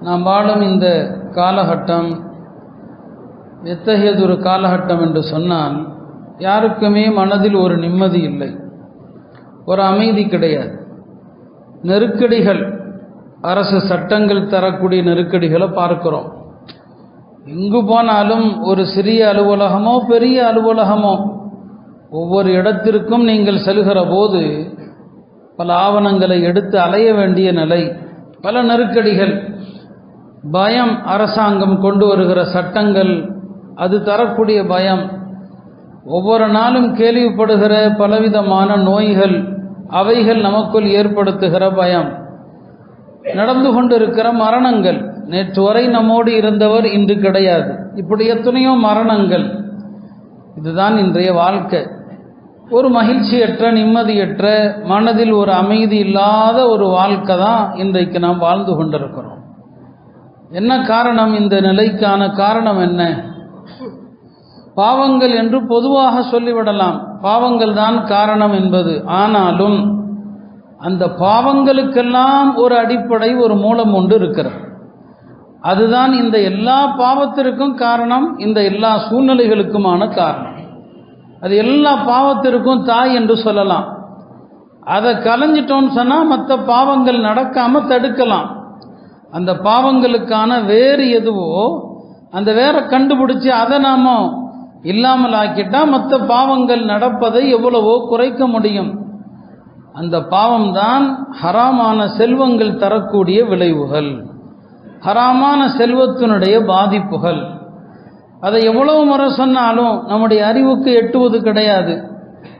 நாம் வாழும் இந்த காலகட்டம் எத்தகையதொரு காலகட்டம் என்று சொன்னால் யாருக்குமே மனதில் ஒரு நிம்மதி இல்லை. ஒரு அமைதி கிடையாது. நெருக்கடிகள் அரசு சட்டங்கள் தரக்கூடிய நெருக்கடிகளை பார்க்கிறோம். எங்கு போனாலும் ஒரு சிறிய அலுவலகமோ பெரிய அலுவலகமோ ஒவ்வொரு இடத்திற்கும் நீங்கள் செல்கிற போது பல ஆவணங்களை எடுத்து அலைய வேண்டிய நிலை பல நெருக்கடிகள் பயம் அரசாங்கம் கொண்டு வருகிற சட்டங்கள் அது தரக்கூடிய பயம். ஒவ்வொரு நாளும் கேள்விப்படுகிற பலவிதமான நோய்கள் அவைகள் நமக்குள் ஏற்படுத்துகிற பயம். நடந்து கொண்டிருக்கிற மரணங்கள். நேற்று வரை நம்மோடு இருந்தவர் இன்று கிடையாது. இப்படி எத்தனையோ மரணங்கள். இதுதான் இன்றைய வாழ்க்கை. ஒரு மகிழ்ச்சியற்ற நிம்மதியற்ற மனதில் ஒரு அமைதி இல்லாத ஒரு வாழ்க்கை தான் இன்றைக்கு நாம் வாழ்ந்து கொண்டிருக்கிறோம். என்ன காரணம் இந்த நிலைக்கான காரணம் என்ன? பாவங்கள் என்று பொதுவாக சொல்லிவிடலாம். பாவங்கள் தான் காரணம் என்பது. ஆனாலும் அந்த பாவங்களுக்கெல்லாம் ஒரு அடிப்படை ஒரு மூலம் ஒன்று இருக்கிறது. அதுதான் இந்த எல்லா பாவத்திற்கும் காரணம் இந்த எல்லா சூழ்நிலைகளுக்குமான காரணம். அது எல்லா பாவத்திற்கும் தாய் என்று சொல்லலாம். அதை கலைஞ்சிட்டோன்னு சொன்னால் மற்ற பாவங்கள் நடக்காமல் தடுக்கலாம். அந்த பாவங்களுக்கான வேறு எதுவோ அந்த வேற கண்டுபிடிச்சி அதை நாம இல்லாமல் ஆக்கிட்டா மற்ற பாவங்கள் நடப்பதை எவ்வளவோ குறைக்க முடியும். அந்த பாவம்தான் ஹராமான செல்வங்கள் தரக்கூடிய விளைவுகள். ஹராமான செல்வத்தினுடைய பாதிப்புகள். அதை எவ்வளவு முறை சொன்னாலும் நம்முடைய அறிவுக்கு எட்டுவது கிடையாது.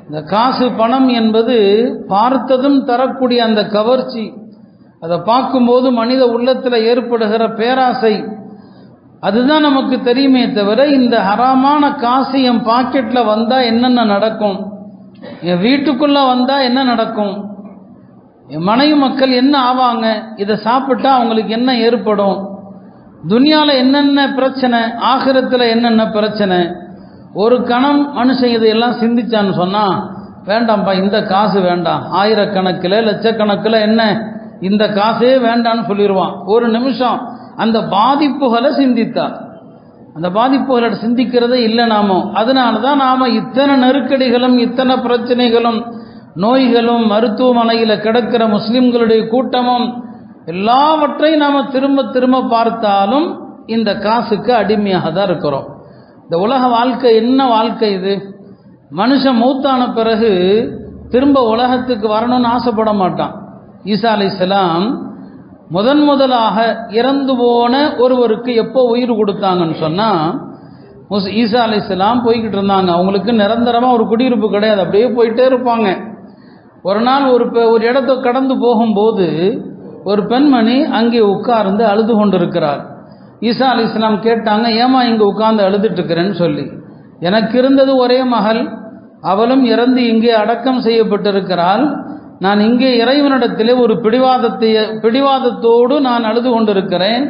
இந்த காசு பணம் என்பது பார்த்ததும் தரக்கூடிய அந்த கவர்ச்சி அதை பார்க்கும்போது மனித உள்ளத்தில் ஏற்படுகிற பேராசை அதுதான் நமக்கு தெரியுமே தவிர இந்த ஹராமான காசு என் பாக்கெட்டில் வந்தால் என்னென்ன நடக்கும்? என் வீட்டுக்குள்ளே வந்தால் என்ன நடக்கும்? என் மனைவி மக்கள் என்ன ஆவாங்க? இதை சாப்பிட்டா அவங்களுக்கு என்ன ஏற்படும்? துனியாவில் என்னென்ன பிரச்சனை? ஆகிரத்தில் என்னென்ன பிரச்சனை? ஒரு கணம் மனுஷன் இதையெல்லாம் சிந்திச்சான்னு சொன்னால் வேண்டாம்ப்பா இந்த காசு வேண்டாம். ஆயிரக்கணக்கில் லட்சக்கணக்கில் என்ன இந்த காசே வேண்டான்னு சொல்லிடுவான் ஒரு நிமிஷம் அந்த பாதிப்புகளை சிந்தித்தார். அந்த பாதிப்புகளை சிந்திக்கிறதே இல்லை நாமோ. அதனால தான் நாம் இத்தனை நெருக்கடிகளும் இத்தனை பிரச்சனைகளும் நோய்களும் மருத்துவமனையில் கிடக்கிற முஸ்லிம்களுடைய கூட்டமும் எல்லாவற்றையும் நாம் திரும்ப திரும்ப பார்த்தாலும் இந்த காசுக்கு அடிமையாக தான் இருக்கிறோம். இந்த உலக வாழ்க்கை என்ன வாழ்க்கை இது? மனுஷன் மூத்தான பிறகு திரும்ப உலகத்துக்கு வரணும்னு ஆசைப்பட மாட்டான். ஈசா அலிஸ்லாம் முதன் முதலாக இறந்து போன ஒருவருக்கு எப்போ உயிர் கொடுத்தாங்கன்னு சொன்னால் ஈசா ஈசா அலிஸ்லாம் போய்கிட்டு இருந்தாங்க. அவங்களுக்கு நிரந்தரமாக ஒரு குடியிருப்பு கிடையாது. அப்படியே போயிட்டே இருப்பாங்க. ஒரு நாள் ஒரு ஒரு இடத்த கடந்து போகும்போது ஒரு பெண்மணி அங்கே உட்கார்ந்து அழுது கொண்டிருக்கிறார். ஈசா அலி இஸ்லாம் கேட்டாங்க ஏமா இங்கே உட்கார்ந்து அழுதுட்டு இருக்கிறேன்னு சொல்லி? எனக்கு இருந்தது ஒரே மகள். அவளும் இறந்து இங்கே அடக்கம் செய்யப்பட்டிருக்கிறாள். நான் இங்கே இறைவனிடத்திலே ஒரு பிடிவாதத்தை பிடிவாதத்தோடு நான் அழுது கொண்டிருக்கிறேன்.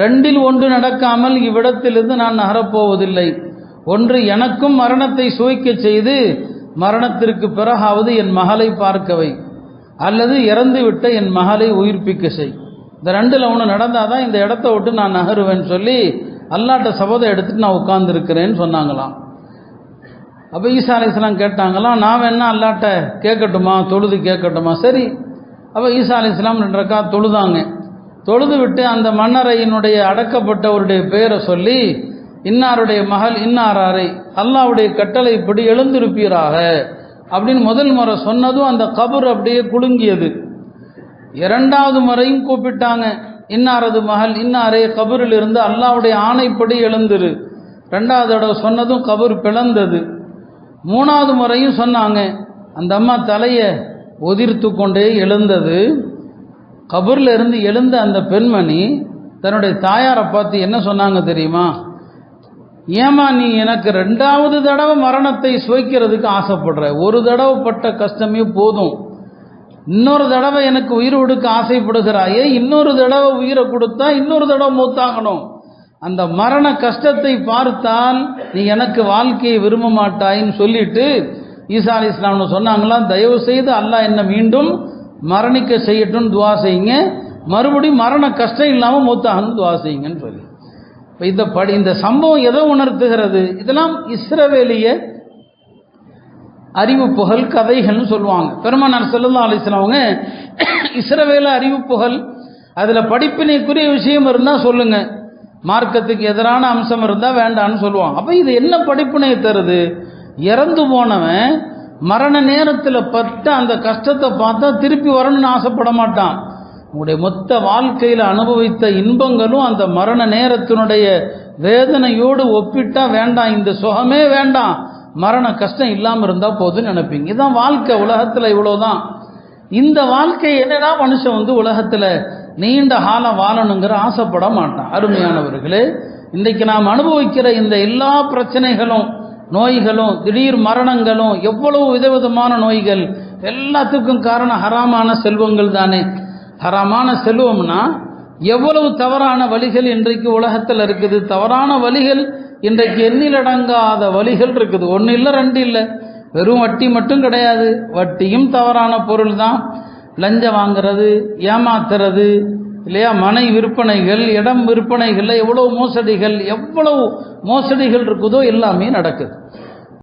ரெண்டில் ஒன்று நடக்காமல் இவ்விடத்திலிருந்து நான் நகரப்போவதில்லை. ஒன்று எனக்கும் மரணத்தை சுவைக்க செய்து மரணத்திற்கு பிறகாவது என் மகளை பார்க்கவை. அல்லது இறந்துவிட்ட என் மகளை உயிர்ப்பிக்க செய். இந்த ரெண்டில் ஒன்று நடந்தால் தான் இந்த இடத்த விட்டு நான் நகருவேன்னு சொல்லி அல்லாட்ட சபதம் எடுத்துட்டு நான் உட்கார்ந்துருக்கிறேன்னு சொன்னாங்களாம். அப்போ ஈசா அலிஸ்லாம் கேட்டாங்களாம் நான் வேணா அல்லாட்ட கேட்கட்டுமா தொழுது கேட்கட்டுமா? சரி. அப்போ ஈசா அலிஸ்லாம் ரெண்டு ரக்கா தொழுதாங்க. தொழுது விட்டு அந்த மன்னரையினுடைய அடக்கப்பட்டவருடைய பெயரை சொல்லி இன்னாருடைய மகள் இன்னாராரை அல்லாவுடைய கட்டளை இப்படி எழுந்திருப்பீராக அப்படின்னு முதல் முறை சொன்னதும் அந்த கபர் அப்படியே குலுங்கியது. இரண்டாவது முறையும் கூப்பிட்டாங்க இன்னாரது மகள் இன்னாரே கபரில் இருந்து அல்லாவுடைய ஆணைப்படி எழுந்துரு. ரெண்டாவது தடவை சொன்னதும் கபர் பிளந்தது. மூணாவது முறையும் சொன்னாங்க. அந்த அம்மா தலையை ஒதிர்த்து கொண்டே எழுந்தது. கபூரில் இருந்து எழுந்த அந்த பெண்மணி தன்னுடைய தாயாரை பார்த்து என்ன சொன்னாங்க தெரியுமா? ஏமா நீ எனக்கு ரெண்டாவது தடவை மரணத்தை சுவைக்கிறதுக்கு ஆசைப்படுற. ஒரு தடவை பட்ட கஷ்டமே போதும். இன்னொரு தடவை எனக்கு உயிர் கொடுக்க ஆசைப்படுகிறாயே இன்னொரு தடவை உயிரை கொடுத்தா இன்னொரு தடவை மூத்தாகணும். அந்த மரண கஷ்டத்தை பார்த்தால் நீ எனக்கு வாழ்க்கையை விரும்ப மாட்டாயின்னு சொல்லிட்டு ஈசா அலி இஸ்லாம்னு சொன்னாங்களாம் தயவு செய்து அல்லாஹ் என்ன மீண்டும் மரணிக்க செய்யட்டும் துவா செய்யுங்க. மறுபடியும் மரண கஷ்டம் இல்லாமல் மூத்தாகணும் துவா செய்யுங்கன்னு சொல்லி. இப்போ இந்த படி இந்த சம்பவம் எதை உணர்த்துகிறது? இதெல்லாம் இஸ்ரவேலிய அறிவிப்புகள் கதைகள்னு சொல்லுவாங்க. பெருமானார் செல்லல்லா அலிஸ்லாம் அவங்க இஸ்ரவேல புகழ் அதில் படிப்பினைக்குரிய விஷயம் இருந்தால் சொல்லுங்கள் மார்க்கத்துக்கு எதிரான அம்சம் இருந்தால் வேண்டான்னு சொல்லுவான். அப்போ இது என்ன படிப்புனையை தருது? இறந்து போனவன் மரண நேரத்தில் பட்ட அந்த கஷ்டத்தை பார்த்தா திருப்பி வரணும்னு ஆசைப்பட மாட்டான். உங்களுடைய மொத்த வாழ்க்கையில் அனுபவித்த இன்பங்களும் அந்த மரண நேரத்தினுடைய வேதனையோடு ஒப்பிட்டா வேண்டாம். இந்த சுகமே வேண்டாம். மரண கஷ்டம் இல்லாமல் இருந்தால் போதும்னு நினைப்பீங்க. இதுதான் வாழ்க்கை உலகத்தில் இவ்வளோதான் இந்த வாழ்க்கை என்னடா மனுஷன் வந்து உலகத்தில் நீண்ட காலம் வாழணுங்கிற ஆசைப்பட மாட்டான். அருமையானவர்களே இன்றைக்கு நாம் அனுபவிக்கிற இந்த எல்லா பிரச்சனைகளும் நோய்களும் திடீர் மரணங்களும் எவ்வளவு விதவிதமான நோய்கள் எல்லாத்துக்கும் காரணம் ஹராமான செல்வங்கள் தானே. ஹராமான செல்வம்னா எவ்வளவு தவறான வழிகள் இன்றைக்கு உலகத்தில் இருக்குது. தவறான வழிகள் இன்றைக்கு எண்ணிலடங்காத வழிகள் இருக்குது. ஒன்று இல்லை ரெண்டு இல்லை. வெறும் வட்டி மட்டும் கிடையாது. வட்டியும் தவறான பொருள் தான் லஞ்சம் வாங்குறது ஏமாத்துறது இல்லையா? மனை விற்பனைகள் இடம் விற்பனைகளில் எவ்வளோ மோசடிகள் எவ்வளோ மோசடிகள் இருக்குதோ எல்லாமே நடக்குது.